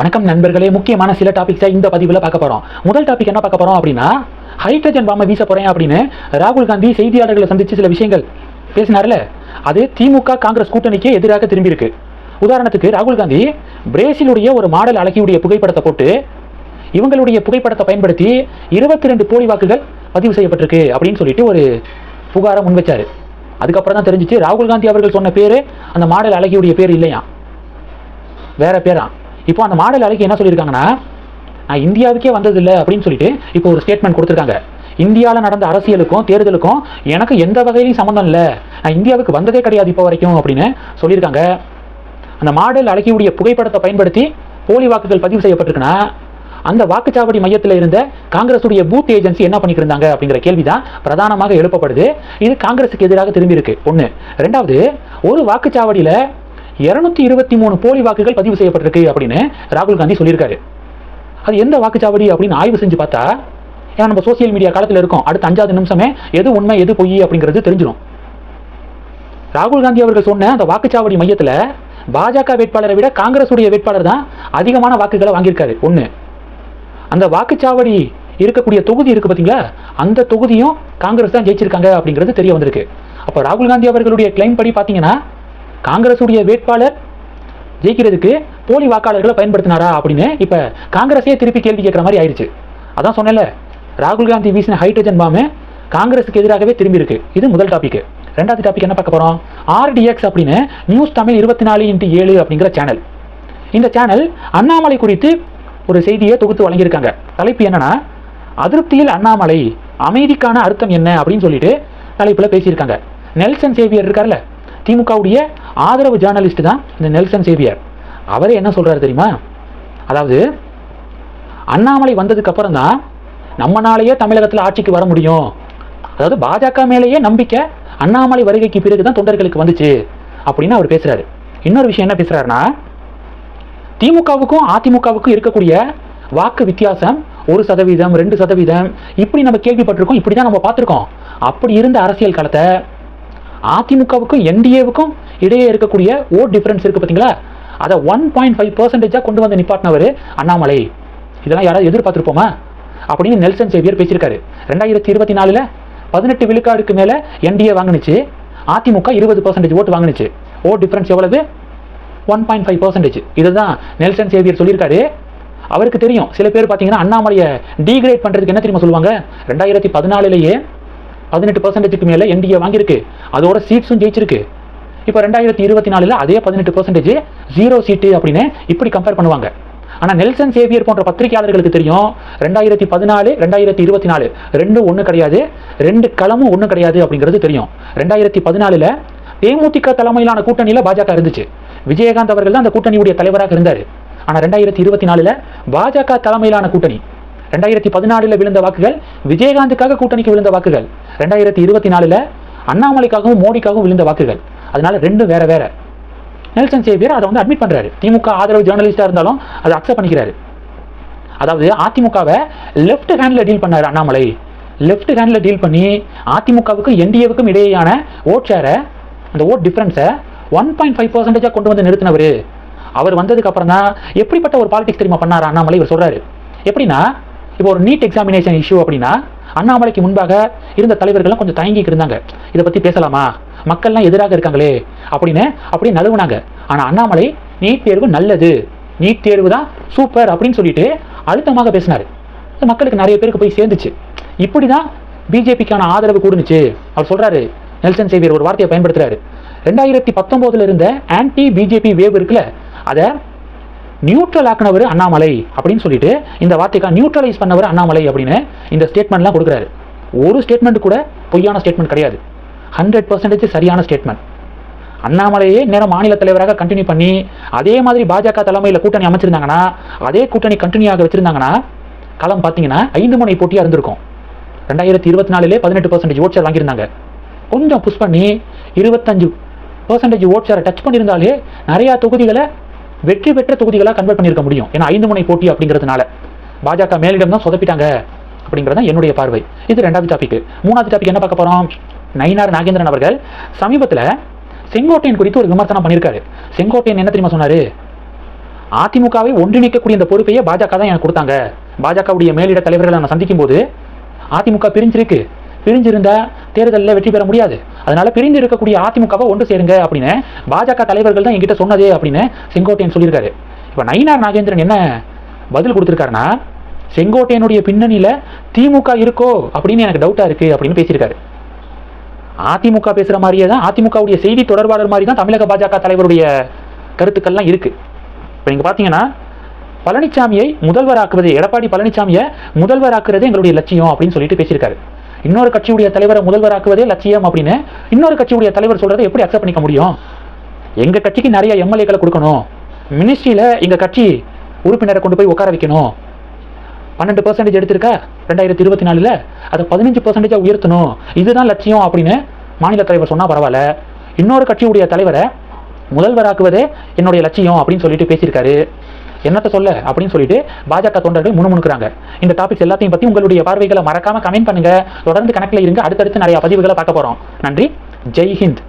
வணக்கம் நண்பர்களே முக்கியமான சில டாபிக்ஸை இந்த பதிவில் பார்க்க போகிறோம் முதல் டாபிக் என்ன பார்க்க போகிறோம் அப்படின்னா ஹைட்ரஜன் பாம்பை வீச போகிறேன் அப்படின்னு ராகுல் காந்தி செய்தியாளர்களை சந்தித்து சில விஷயங்கள் பேசினார்ல? அது திமுக காங்கிரஸ் கூட்டணிக்கு எதிராக திரும்பியிருக்கு. உதாரணத்துக்கு ராகுல் காந்தி பிரேசிலுடைய ஒரு மாடல் அழகியுடைய புகைப்படத்தை போட்டு இவங்களுடைய புகைப்படத்தை பயன்படுத்தி இருபத்தி ரெண்டு போலி வாக்குகள் பதிவு செய்யப்பட்டிருக்கு அப்படின்னு சொல்லிட்டு ஒரு புகாரை முன்வைச்சார் அதுக்கப்புறம் தான் தெரிஞ்சிச்சு ராகுல் காந்தி அவர்கள் சொன்ன பேர் அந்த மாடல் அழகியுடைய பேர் இல்லையா வேற பேரா? இப்போ அந்த மாடல் அழகி என்ன சொல்லியிருக்காங்கன்னா நான் இந்தியாவுக்கே வந்ததில்லை அப்படின்னு சொல்லிட்டு இப்போ ஒரு ஸ்டேட்மெண்ட் கொடுத்துருக்காங்க. இந்தியாவில் நடந்த அரசியலுக்கும் தேர்தலுக்கும் எனக்கு எந்த வகையிலையும் சம்மந்தம் இல்லை. நான் இந்தியாவுக்கு வந்ததே கிடையாது இப்போ வரைக்கும் அப்படின்னு சொல்லியிருக்காங்க. அந்த மாடல் அழகியுடைய புகைப்படத்தை பயன்படுத்தி போலி வாக்குகள் பதிவு செய்யப்பட்டிருக்குன்னா அந்த வாக்குச்சாவடி மையத்தில் இருந்த காங்கிரஸுடைய பூத் ஏஜென்சி என்ன பண்ணிட்டு இருந்தாங்க அப்படிங்கிற கேள்வி தான் பிரதானமாக எழுப்பப்படுது. இது காங்கிரஸுக்கு எதிராக திரும்பி இருக்கு. ஒன்று ரெண்டாவது ஒரு வாக்குச்சாவடியில் இருநூத்தி இருபத்தி மூணு போலி வாக்குகள் பதிவு செய்யப்பட்டிருக்கு அப்படின்னு ராகுல் காந்தி சொல்லியிருக்காரு. அது எந்த வாக்குச்சாவடி அப்படின்னு ஆய்வு செஞ்சு பார்த்தா ஏன்னா நம்ம சோசியல் மீடியா காலத்தில் இருக்கோம். அடுத்த அஞ்சாவது நிமிஷமே எது உண்மை எது பொய் அப்படிங்கிறது தெரிஞ்சிடும் ராகுல் காந்தி அவர்கள் சொன்ன அந்த வாக்குச்சாவடி மையத்தில் பாஜக வேட்பாளரை விட காங்கிரஸுடைய வேட்பாளர் தான் அதிகமான வாக்குகளை வாங்கியிருக்காரு. ஒன்று அந்த வாக்குச்சாவடி இருக்கக்கூடிய தொகுதி இருக்கு பார்த்தீங்களா அந்த தொகுதியும் காங்கிரஸ் தான் ஜெயிச்சிருக்காங்க அப்படிங்கிறது தெரிய வந்திருக்கு. அப்போ ராகுல் காந்தி அவர்களுடைய கிளைம் படி பார்த்தீங்கன்னா காங்கிரஸுடைய வேட்பாளர் ஜெயிக்கிறதுக்கு போலி வாக்காளர்களை பயன்படுத்தினாரா அப்படின்னு இப்போ காங்கிரஸே திருப்பி கேள்வி கேட்குற மாதிரி ஆயிடுச்சு அதான் சொன்னேன்ல ராகுல் காந்தி வீசின ஹைட்ரஜன் பாம்பு காங்கிரஸுக்கு எதிராகவே திரும்பி இருக்கு. இது முதல் டாபிக் ரெண்டாவது டாபிக் என்ன பார்க்க போகிறோம் ஆர்டிஎக்ஸ் அப்படின்னு நியூஸ் தமிழ் இருபத்தி நாலு இன்ட்டு ஏழு அப்படிங்கிற சேனல் இந்த சேனல் அண்ணாமலை குறித்து ஒரு செய்தியை தொகுத்து வழங்கியிருக்காங்க. தலைப்பு என்னன்னா அதிருப்தியில் அண்ணாமலை அமைதிக்கான அர்த்தம் என்ன அப்படின்னு சொல்லிட்டு தலைப்பில் பேசியிருக்காங்க. நெல்சன் சேவியர் இருக்கார்ல திமுகவுடைய ஆதரவு ஜேர்னலிஸ்ட் தான் இந்த நெல்சன் சேவியர். அவரே என்ன சொல்கிறாரு தெரியுமா? அதாவது அண்ணாமலை வந்ததுக்கு அப்புறம் தான் நம்மனாலேயே தமிழகத்தில் ஆட்சிக்கு வர முடியும். அதாவது பாஜக மேலேயே நம்பிக்கை அண்ணாமலை வருகைக்கு பிறகு தான் தொண்டர்களுக்கு வந்துச்சு அப்படின்னு அவர் பேசுகிறாரு இன்னொரு விஷயம் என்ன பேசுகிறாருன்னா திமுகவுக்கும் அதிமுகவுக்கும் இருக்கக்கூடிய வாக்கு வித்தியாசம் ஒரு சதவீதம் ரெண்டு சதவீதம் இப்படி நம்ம கேள்விப்பட்டிருக்கோம் இப்படி தான் நம்ம பார்த்துருக்கோம். அப்படி இருந்த அரசியல் காலத்தை அதிமுகவுக்கும் என்டிஏவுக்கும் இடையே இருக்கக்கூடிய ஓட் டிஃபரன்ஸ் இருக்கு பார்த்தீங்களா அதை ஒன் பாயிண்ட் ஃபைவ் பர்சன்டேஜாக கொண்டு வந்து நிப்பாட்டினவர் அண்ணாமலை. இதெல்லாம் யாராவது எதிர்பார்த்துருப்போமா? அப்படின்னு நெல்சன் சேவியர் பேசியிருக்காரு. ரெண்டாயிரத்தி இருபத்தி நாலில் பதினெட்டு விழுக்காடுக்கு மேலே என்டிஏ வாங்கினுச்சு. அதிமுக இருபது பர்சன்டேஜ் ஓட்டு வாங்கினுச்சு. ஓட் டிஃப்ரென்ஸ் எவ்வளவு? ஒன் பாயிண்ட் ஃபைவ் பர்சன்டேஜ் இதுதான் நெல்சன் சேவியர் சொல்லியிருக்காரு. அவருக்கு தெரியும். சில பேர் பார்த்தீங்கன்னா அண்ணாமலையை டீக்ரேட் பண்ணுறதுக்கு என்ன தெரியுமா சொல்லுவாங்க? ரெண்டாயிரத்தி பதினாலுலேயே பதினெட்டு பர்சன்டேஜுக்கு மேலே என்டிஏ வாங்கியிருக்கு. அதோட சீட்ஸும் ஜெயிச்சிருக்கு. இப்போ ரெண்டாயிரத்தி இருபத்தி நாலில் அதே பதினெட்டு பர்சன்டேஜ் ஜீரோ சீட்டு அப்படின்னு இப்படி கம்பேர் பண்ணுவாங்க. ஆனால் நெல்சன் சேவியர் போன்ற பத்திரிகையாளர்களுக்கு தெரியும் ரெண்டாயிரத்தி பதினாலு ரெண்டாயிரத்தி இருபத்தி நாலு ரெண்டும் ஒன்று கிடையாது ரெண்டு களமும் ஒன்றும் கிடையாது அப்படிங்கிறது தெரியும். ரெண்டாயிரத்தி பதினாலில் தேமுதிக தலைமையிலான கூட்டணியில் பாஜக இருந்துச்சு. விஜயகாந்த் அவர்கள் தான் அந்த கூட்டணியுடைய தலைவராக இருந்தார். ஆனால் ரெண்டாயிரத்தி இருபத்தி நாலில் பாஜக தலைமையிலான கூட்டணி ரெண்டாயிரத்தி பதினாலில் விழுந்த வாக்குகள் விஜயகாந்துக்காக கூட்டணிக்கு விழுந்த வாக்குகள் ரெண்டாயிரத்தி இருபத்தி நாலில் அண்ணாமலைக்காகவும் மோடிக்காகவும் விழுந்த வாக்குகள். அதனால ரெண்டும் வேற வேற. நெல்சன் சேவியர் அதை வந்து அட்மிட் பண்ணுறாரு திமுக ஆதரவு ஜேர்னலிஸ்டாக இருந்தாலும் அதை அக்செப்ட் பண்ணிக்கிறாரு. அதாவது அதிமுகவை லெஃப்ட் ஹேண்டில் டீல் பண்ணார் அண்ணாமலை. லெஃப்ட் ஹேண்டில் டீல் பண்ணி அதிமுகவுக்கும் என்டிஏவுக்கும் இடையேயான ஓட் ஷேரை அந்த ஓட் டிஃப்ரென்ஸை ஒன் பாயிண்ட் ஃபைவ் பர்சன்டேஜாக கொண்டு வந்து நிறுத்தினவர். அவர் வந்ததுக்கு அப்புறம் தான் எப்படிப்பட்ட ஒரு பாலிடிக்ஸ் தெரியுமா பண்ணார் அண்ணாமலை? இவர் சொல்கிறாரு எப்படின்னா இப்போ ஒரு நீட் எக்ஸாமினேஷன் இஷ்யூ அப்படின்னா அண்ணாமலைக்கு முன்பாக இருந்த தலைவர்கள்லாம் கொஞ்சம் தயங்கிட்டு இருந்தாங்க. இதை பற்றி பேசலாமா? மக்கள்லாம் எதிராக இருக்காங்களே அப்படின்னு அப்படியே நழுவுனாங்க. ஆனால் அண்ணாமலை நீட் தேர்வு நல்லது. நீட் தேர்வு தான் சூப்பர் அப்படின்னு சொல்லிட்டு அழுத்தமாக பேசினார். மக்களுக்கு நிறைய பேருக்கு போய் சேர்ந்துச்சு. இப்படி தான் பிஜேபிக்கான ஆதரவு கூடுனுச்சு. அவர் சொல்றாரு நெல்சன் சேவியர் ஒரு வார்த்தையை பயன்படுத்துறாரு. ரெண்டாயிரத்தி பத்தொம்போதுல இருந்த ஆன்டி பிஜேபி வேவ் இருக்குல்ல அதை நியூட்ரல் ஆக்கினவர் அண்ணாமலை அப்படின்னு சொல்லிட்டு இந்த வார்த்தைக்காக நியூட்ரலைஸ் பண்ணவர் அண்ணாமலை அப்படின்னு இந்த ஸ்டேட்மெண்ட்லாம் கொடுக்குறாரு. ஒரு ஸ்டேட்மெண்ட் கூட பொய்யான ஸ்டேட்மெண்ட் கிடையாது. ஹண்ட்ரட் பர்சன்டேஜ் சரியான ஸ்டேட்மெண்ட் அண்ணாமலையே நேரம் மாநில தலைவராக கண்டினியூ பண்ணி அதே மாதிரி பாஜக தலைமையில் கூட்டணி அமைச்சிருந்தாங்கன்னா அதே கூட்டணி கண்டினியூ ஆக வச்சிருந்தாங்கன்னா களம் பார்த்தீங்கன்னா ஐந்து முனை போட்டியாக இருந்திருக்கும். ரெண்டாயிரத்தி இருபத்தி நாலுலே பதினெட்டு பர்சன்டேஜ் ஓட் வாங்கியிருந்தாங்க. கொஞ்சம் புஷ் பண்ணி இருபத்தஞ்சு பர்சன்டேஜ் ஓட் ஷேரை டச் பண்ணியிருந்தாலே நிறையா தொகுதிகளை வெற்றி பெற்ற தொகுதிகளாக கன்வெர்ட் பண்ணியிருக்க முடியும். ஏன்னா ஐந்து முனை போட்டி அப்படிங்கிறதுனால பாஜக மேலிடம் தான் சொதப்பிட்டாங்க அப்படிங்கிறது தான் என்னுடைய பார்வை. இது ரெண்டாவது டாபிக் மூணாவது டாபிக் என்ன பார்க்க போகிறோம் நயினார் நாகேந்திரன் அவர்கள் சமீபத்தில் செங்கோட்டையன் குறித்து ஒரு விமர்சனம் பண்ணியிருக்காரு. செங்கோட்டையன் என்ன தெரியுமா சொன்னாரு? அதிமுகவை ஒன்றிணைக்கக்கூடிய இந்த பொறுப்பையே பாஜக தான் எனக்கு கொடுத்தாங்க. பாஜகவுடைய மேலிட தலைவர்களை நான் சந்திக்கும் போது அதிமுக பிரிஞ்சிருக்கு. பிரிஞ்சிருந்தா தேர்தலில் வெற்றி பெற முடியாது. அதனால பிரிந்து இருக்கக்கூடிய அதிமுகவை ஒன்று சேருங்க அப்படின்னு பாஜக தலைவர்கள் தான் என்கிட்ட சொன்னதே அப்படின்னு செங்கோட்டையன் சொல்லியிருக்காரு. இப்போ நயினார் நாகேந்திரன் என்ன பதில் கொடுத்துருக்காருன்னா செங்கோட்டையனுடைய பின்னணியில திமுக இருக்கோ அப்படின்னு எனக்கு டவுட்டா இருக்கு அப்படின்னு பேசியிருக்காரு. அதிமுக பேசுற மாதிரியே தான் அதிமுகவுடைய செய்தி தொடர்பாளர் மாதிரி தான் தமிழக பாஜக தலைவருடைய கருத்துக்கள்லாம் இருக்கு. இப்போ நீங்க பாத்தீங்கன்னா பழனிசாமியை முதல்வராக்குவது எடப்பாடி பழனிசாமியை முதல்வராக்குறதே எங்களுடைய லட்சியம் அப்படின்னு சொல்லிட்டு பேசியிருக்காரு. இன்னொரு கட்சியுடைய தலைவரை முதல்வராக்குவதே லட்சியம் அப்படின்னு இன்னொரு கட்சியுடைய தலைவர் சொல்றதை எப்படி அக்செப்ட் பண்ணிக்க முடியும்? எங்க கட்சிக்கு நிறைய எம்எல்ஏக்களை கொடுக்கணும். மினிஸ்ட்ரியில எங்க கட்சி உறுப்பினரை கொண்டு போய் உட்கார வைக்கணும். பன்னெண்டு பர்சன்டேஜ் எடுத்திருக்கா? ரெண்டாயிரத்தி இருபத்தி நாலில். அதை பதினஞ்சு பர்சன்டேஜாக உயர்த்தணும். இதுதான் லட்சியம் அப்படின்னு மாநில தலைவர் சொன்னால் பரவாயில்ல. இன்னொரு கட்சியுடைய தலைவரை முதல்வராக்குவதே என்னுடைய லட்சியம் அப்படின்னு சொல்லிட்டு பேசியிருக்காரு. என்னத்த சொல்ல அப்படின்னு சொல்லிட்டு பாஜக தொண்டர்கள் முணுமுணுக்கிறாங்க. இந்த டாபிக்ஸ் எல்லாத்தையும் பற்றி உங்களுடைய பார்வைகளை மறக்காம கமெண்ட் பண்ணுங்க. தொடர்ந்து கணக்கில் இருங்க. அடுத்தடுத்து நிறைய பதிவுகளை பார்க்க போகிறோம் நன்றி. ஜெய் ஹிந்த்.